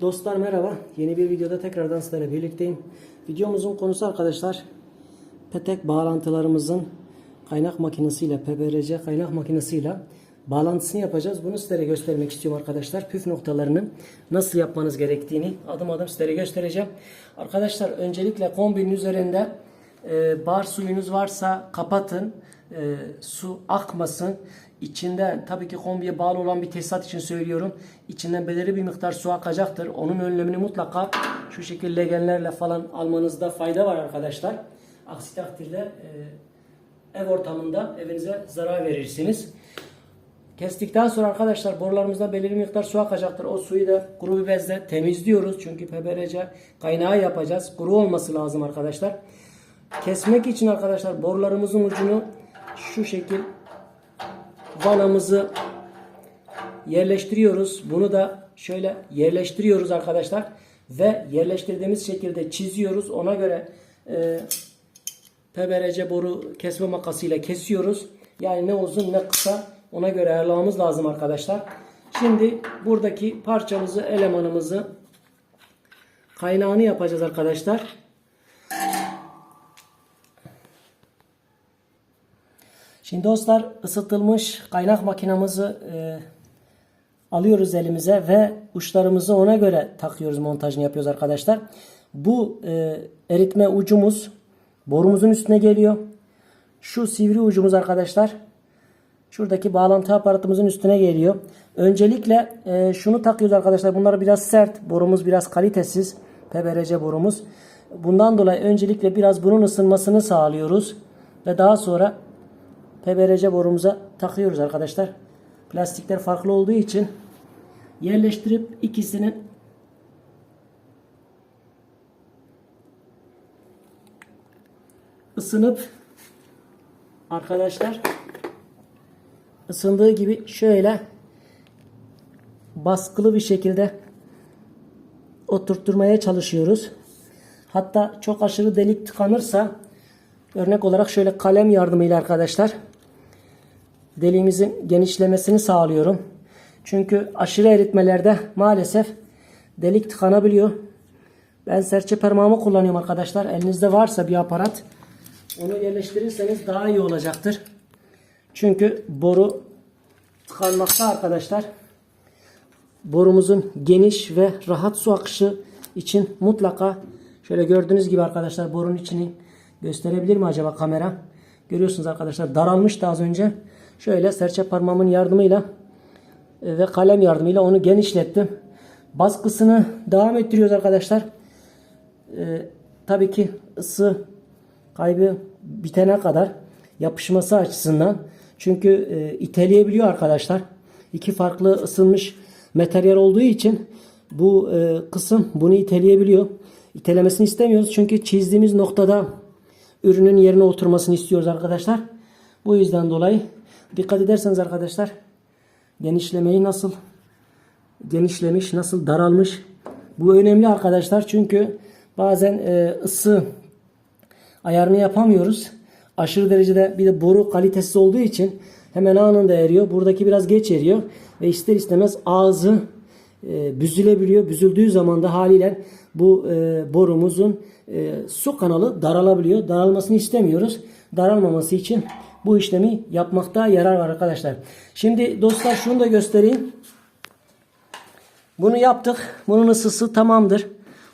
Dostlar merhaba. Yeni bir videoda tekrardan sizlerle birlikteyim. Videomuzun konusu arkadaşlar petek bağlantılarımızın kaynak makinesiyle PBRC kaynak makinesiyle bağlantısını yapacağız. Bunu sizlere göstermek istiyorum arkadaşlar. Püf noktalarını nasıl yapmanız gerektiğini adım adım sizlere göstereceğim. Arkadaşlar öncelikle kombinin üzerinde e, bar suyunuz varsa kapatın. E, su akmasın. İçinden tabii ki kombiye bağlı olan bir tesisat için söylüyorum. İçinden belirli bir miktar su akacaktır. Onun önlemini mutlaka şu şekilde legenlerle falan almanızda fayda var arkadaşlar. Aksi takdirde e, ev ortamında evinize zarar verirsiniz. Kestikten sonra arkadaşlar borularımızda belirli miktar su akacaktır. O suyu da kuru bir bezle temizliyoruz. Çünkü PBRC kaynağı yapacağız. Kuru olması lazım arkadaşlar. Kesmek için arkadaşlar borularımızın ucunu şu şekil vanamızı yerleştiriyoruz. Bunu da şöyle yerleştiriyoruz arkadaşlar. Ve yerleştirdiğimiz şekilde çiziyoruz. Ona göre e, PBRC boru kesme makasıyla kesiyoruz. Yani ne uzun ne kısa ona göre ayarlamamız lazım arkadaşlar. Şimdi buradaki parçamızı, elemanımızı kaynağını yapacağız arkadaşlar. Şimdi dostlar ısıtılmış kaynak makinamızı e, alıyoruz elimize ve uçlarımızı ona göre takıyoruz montajını yapıyoruz arkadaşlar. Bu e, eritme ucumuz borumuzun üstüne geliyor. Şu sivri ucumuz arkadaşlar şuradaki bağlantı aparatımızın üstüne geliyor. Öncelikle e, şunu takıyoruz arkadaşlar. Bunlar biraz sert. Borumuz biraz kalitesiz. PBRC borumuz. Bundan dolayı öncelikle biraz bunun ısınmasını sağlıyoruz. Ve daha sonra PBRC borumuza takıyoruz arkadaşlar. Plastikler farklı olduğu için yerleştirip ikisinin ısınıp arkadaşlar ısındığı gibi şöyle baskılı bir şekilde oturtturmaya çalışıyoruz. Hatta çok aşırı delik tıkanırsa örnek olarak şöyle kalem yardımıyla arkadaşlar deliğimizin genişlemesini sağlıyorum. Çünkü aşırı eritmelerde maalesef delik tıkanabiliyor. Ben serçe parmağımı kullanıyorum arkadaşlar. Elinizde varsa bir aparat onu yerleştirirseniz daha iyi olacaktır. Çünkü boru tıkanmakta arkadaşlar. Borumuzun geniş ve rahat su akışı için mutlaka şöyle gördüğünüz gibi arkadaşlar borunun içini gösterebilir mi acaba kamera? Görüyorsunuz arkadaşlar daralmıştı az önce. Şöyle serçe parmağımın yardımıyla e, ve kalem yardımıyla onu genişlettim. Baskısını devam ettiriyoruz arkadaşlar. Ee, tabii ki ısı kaybı bitene kadar yapışması açısından çünkü e, iteleyebiliyor arkadaşlar. İki farklı ısınmış materyal olduğu için bu e, kısım bunu iteleyebiliyor. İtelemesini istemiyoruz çünkü çizdiğimiz noktada ürünün yerine oturmasını istiyoruz arkadaşlar. Bu yüzden dolayı dikkat ederseniz arkadaşlar genişlemeyi nasıl genişlemiş, nasıl daralmış. Bu önemli arkadaşlar çünkü bazen e, ısı ayarını yapamıyoruz. Aşırı derecede bir de boru kalitesiz olduğu için hemen anında eriyor. Buradaki biraz geç eriyor ve ister istemez ağzı e, büzülebiliyor. Büzüldüğü zaman da haliyle bu e, borumuzun e, su kanalı daralabiliyor. Daralmasını istemiyoruz. Daralmaması için bu işlemi yapmakta yarar var arkadaşlar. Şimdi dostlar şunu da göstereyim. Bunu yaptık. Bunun ısısı tamamdır.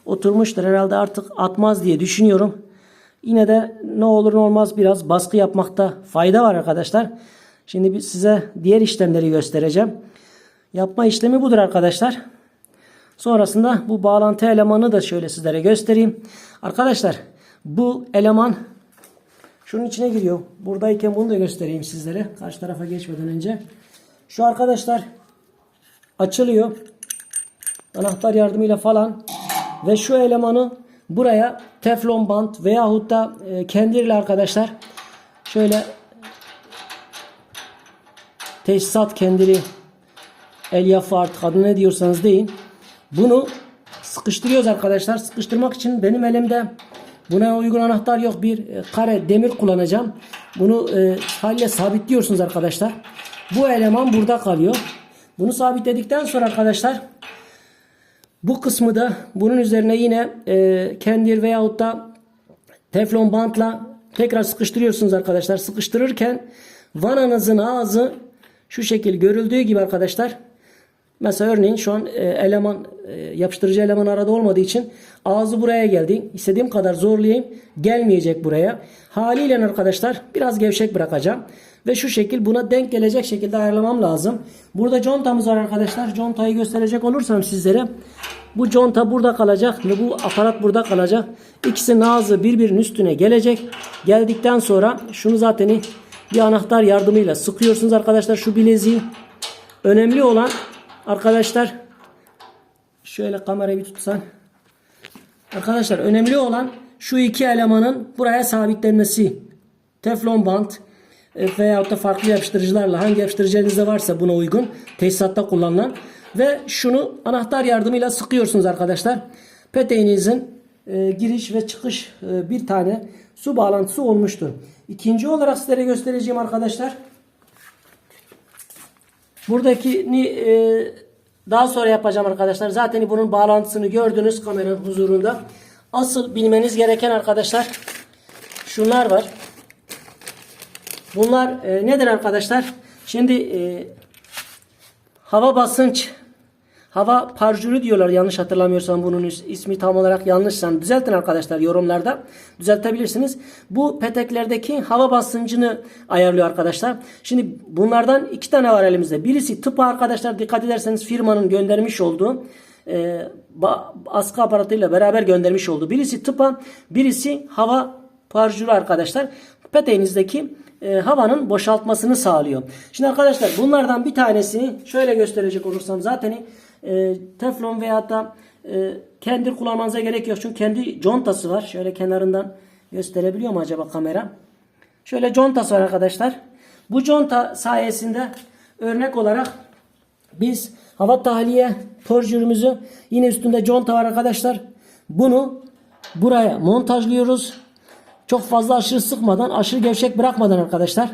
Oturmuştur herhalde artık atmaz diye düşünüyorum. Yine de ne olur ne olmaz biraz baskı yapmakta fayda var arkadaşlar. Şimdi size diğer işlemleri göstereceğim. Yapma işlemi budur arkadaşlar. Sonrasında bu bağlantı elemanını da şöyle sizlere göstereyim. Arkadaşlar bu eleman şunun içine giriyor. Buradayken bunu da göstereyim sizlere. Karşı tarafa geçmeden önce. Şu arkadaşlar açılıyor. Anahtar yardımıyla falan. Ve şu elemanı buraya teflon bant veyahut da e, kendiriyle arkadaşlar şöyle tesisat kendiri elyafı artık adını ne diyorsanız deyin. Bunu sıkıştırıyoruz arkadaşlar. Sıkıştırmak için benim elimde buna uygun anahtar yok. Bir e, kare demir kullanacağım. Bunu e, haliyle sabitliyorsunuz arkadaşlar. Bu eleman burada kalıyor. Bunu sabitledikten sonra arkadaşlar Bu kısmı da bunun üzerine yine e, kendir veyahut da teflon bantla tekrar sıkıştırıyorsunuz arkadaşlar. Sıkıştırırken vananızın ağzı şu şekil görüldüğü gibi arkadaşlar. Mesela örneğin şu an e, eleman e, yapıştırıcı eleman arada olmadığı için ağzı buraya geldi. İstediğim kadar zorlayayım gelmeyecek buraya. Haliyle arkadaşlar biraz gevşek bırakacağım. Ve şu şekil buna denk gelecek şekilde ayarlamam lazım. Burada contamız var arkadaşlar. Contayı gösterecek olursam sizlere. Bu conta burada kalacak ve bu aparat burada kalacak. İkisinin ağzı birbirinin üstüne gelecek. Geldikten sonra şunu zaten bir anahtar yardımıyla sıkıyorsunuz arkadaşlar şu bileziği. Önemli olan arkadaşlar şöyle kamerayı bir tutsan. Arkadaşlar önemli olan şu iki elemanın buraya sabitlenmesi. Teflon bant e, veyahut da farklı yapıştırıcılarla hangi yapıştırıcı elinizde varsa buna uygun tesisatta kullanılan ve şunu anahtar yardımıyla sıkıyorsunuz arkadaşlar. Peteğinizin e, giriş ve çıkış e, bir tane su bağlantısı olmuştur. İkinci olarak sizlere göstereceğim arkadaşlar. Buradakini e, daha sonra yapacağım arkadaşlar. Zaten bunun bağlantısını gördünüz kameranın huzurunda. Asıl bilmeniz gereken arkadaşlar şunlar var. Bunlar e, nedir arkadaşlar? Şimdi e, hava basınç hava parjürü diyorlar yanlış hatırlamıyorsam bunun is- ismi tam olarak yanlışsa düzeltin arkadaşlar yorumlarda düzeltebilirsiniz. Bu peteklerdeki hava basıncını ayarlıyor arkadaşlar. Şimdi bunlardan iki tane var elimizde. Birisi tıpa arkadaşlar dikkat ederseniz firmanın göndermiş olduğu e, askı aparatıyla beraber göndermiş olduğu. Birisi tıpa birisi hava parjürü arkadaşlar. Peteğinizdeki e, havanın boşaltmasını sağlıyor. Şimdi arkadaşlar bunlardan bir tanesini şöyle gösterecek olursam zaten e, teflon veya da e, kendir kullanmanıza gerek yok. Çünkü kendi contası var. Şöyle kenarından gösterebiliyor mu acaba kamera? Şöyle contası var arkadaşlar. Bu conta sayesinde örnek olarak biz hava tahliye torjürümüzü yine üstünde conta var arkadaşlar. Bunu buraya montajlıyoruz. Çok fazla aşırı sıkmadan, aşırı gevşek bırakmadan arkadaşlar.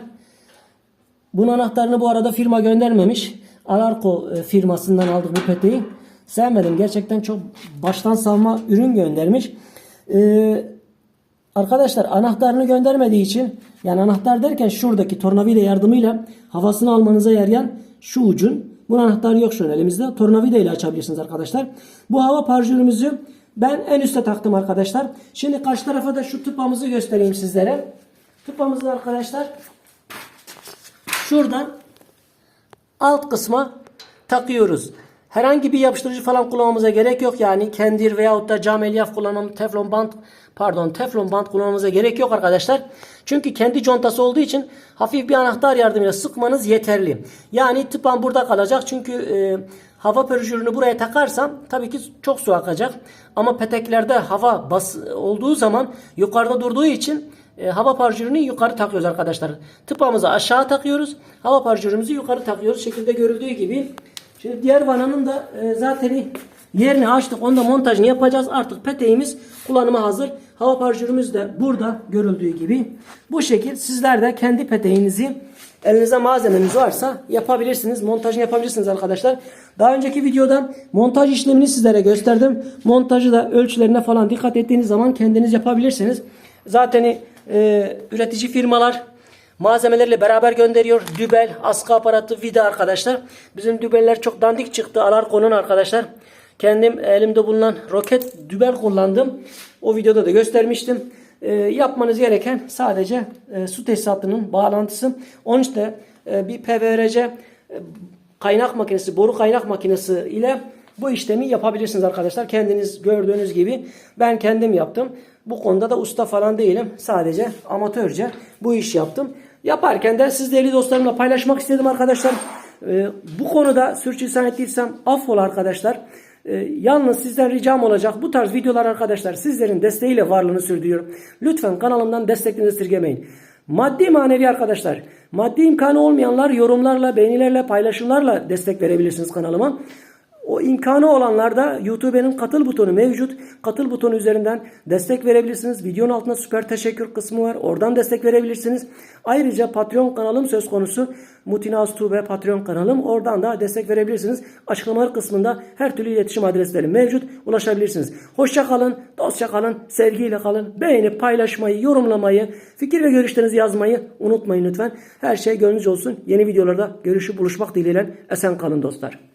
Bunun anahtarını bu arada firma göndermemiş. Alarko e, firmasından aldık bu peteği. Sevmedim. Gerçekten çok baştan savma ürün göndermiş. Ee, arkadaşlar anahtarını göndermediği için yani anahtar derken şuradaki tornavida yardımıyla havasını almanıza yarayan şu ucun. Bunun anahtarı yok şu elimizde. Tornavida ile açabilirsiniz arkadaşlar. Bu hava parjürümüzü ben en üste taktım arkadaşlar. Şimdi karşı tarafa da şu tıpamızı göstereyim sizlere. Tıpamızı arkadaşlar şuradan alt kısma takıyoruz. Herhangi bir yapıştırıcı falan kullanmamıza gerek yok. Yani kendir veyahut da cam elyaf kullanmam, teflon bant pardon teflon bant kullanmamıza gerek yok arkadaşlar. Çünkü kendi contası olduğu için hafif bir anahtar yardımıyla sıkmanız yeterli. Yani tıpan burada kalacak. Çünkü e, hava pörjürünü buraya takarsam tabii ki çok su akacak. Ama peteklerde hava bas olduğu zaman yukarıda durduğu için e, hava parjürünü yukarı takıyoruz arkadaşlar. Tıpamızı aşağı takıyoruz. Hava parjürümüzü yukarı takıyoruz. Şekilde görüldüğü gibi. Şimdi diğer vananın da e, zaten yerini açtık. Onda montajını yapacağız. Artık peteğimiz kullanıma hazır. Hava parjürümüz de burada görüldüğü gibi. Bu şekil sizler de kendi peteğinizi elinizde malzemeniz varsa yapabilirsiniz. Montajını yapabilirsiniz arkadaşlar. Daha önceki videoda montaj işlemini sizlere gösterdim. Montajı da ölçülerine falan dikkat ettiğiniz zaman kendiniz yapabilirsiniz. Zaten e, üretici firmalar malzemelerle beraber gönderiyor. Dübel, askı aparatı, vida arkadaşlar. Bizim dübeller çok dandik çıktı. Alarko'nun arkadaşlar. Kendim elimde bulunan roket dübel kullandım. O videoda da göstermiştim. E, yapmanız gereken sadece e, su tesisatının bağlantısı. Onun işte e, bir PVRC e, kaynak makinesi, boru kaynak makinesi ile bu işlemi yapabilirsiniz arkadaşlar. Kendiniz gördüğünüz gibi ben kendim yaptım. Bu konuda da usta falan değilim. Sadece amatörce bu iş yaptım. Yaparken de siz değerli dostlarımla paylaşmak istedim arkadaşlar. Ee, bu konuda sürçülisan ettiysem affola arkadaşlar. Ee, yalnız sizden ricam olacak bu tarz videolar arkadaşlar sizlerin desteğiyle varlığını sürdürüyor. Lütfen kanalımdan desteklerinizi esirgemeyin. Maddi manevi arkadaşlar. Maddi imkanı olmayanlar yorumlarla, beğenilerle, paylaşımlarla destek verebilirsiniz kanalıma. O imkanı olanlarda YouTube'nin katıl butonu mevcut. Katıl butonu üzerinden destek verebilirsiniz. Videonun altında süper teşekkür kısmı var. Oradan destek verebilirsiniz. Ayrıca Patreon kanalım söz konusu. Mutinaz Tube Patreon kanalım. Oradan da destek verebilirsiniz. Açıklamalar kısmında her türlü iletişim adresleri mevcut. Ulaşabilirsiniz. Hoşça kalın, dostça kalın, sevgiyle kalın. Beğenip paylaşmayı, yorumlamayı, fikir ve görüşlerinizi yazmayı unutmayın lütfen. Her şey gönlünüzce olsun. Yeni videolarda görüşüp buluşmak dileğiyle esen kalın dostlar.